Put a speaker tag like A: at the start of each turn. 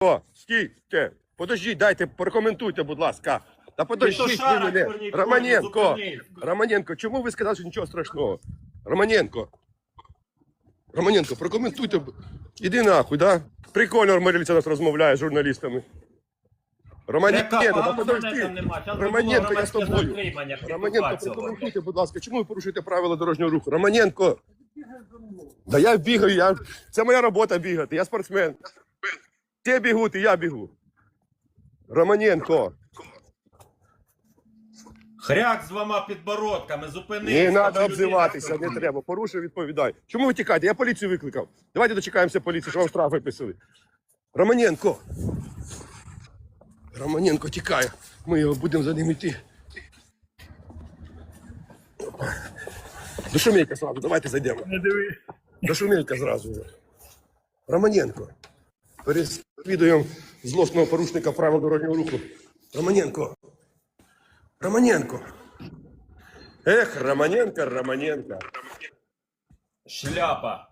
A: Романенко, стійте. Подождіть, дайте, прокоментуйте, будь ласка. Та подождіть ви мене. Романенко. Романенко, чому ви сказали, що нічого страшного? Романенко. Романенко, прокоментуйте. Іди нахуй, да? Прикольно Маріліця нас розмовляє з журналістами. Романенко, та
B: пана
A: подожди. Романенко, я з тобою. Романенко, прокоментуйте, будь ласка, чому ви порушуєте правила дорожнього руху? Романенко. Да я бігаю, я... це моя робота бігати, я спортсмен. Ти бігуть, і я бігу. Романенко,
B: Хряк з двома підбородками, зупинись.
A: не треба обзиватися, не треба. Порушив, відповідай. Чому ви тікаєте? Я поліцію викликав. Давайте дочекаємося поліції, що вам штраф виписали. Романенко. Романенко тікає. Ми його будемо за ним йти. До Шумейка зразу, давайте зайдемо. До Шумейка зразу. Романенко. Переслідуємо злосного порушника правил дорожнього руху. Романенко. Романенко. Ех, Романенко, Романенко.
B: Шляпа.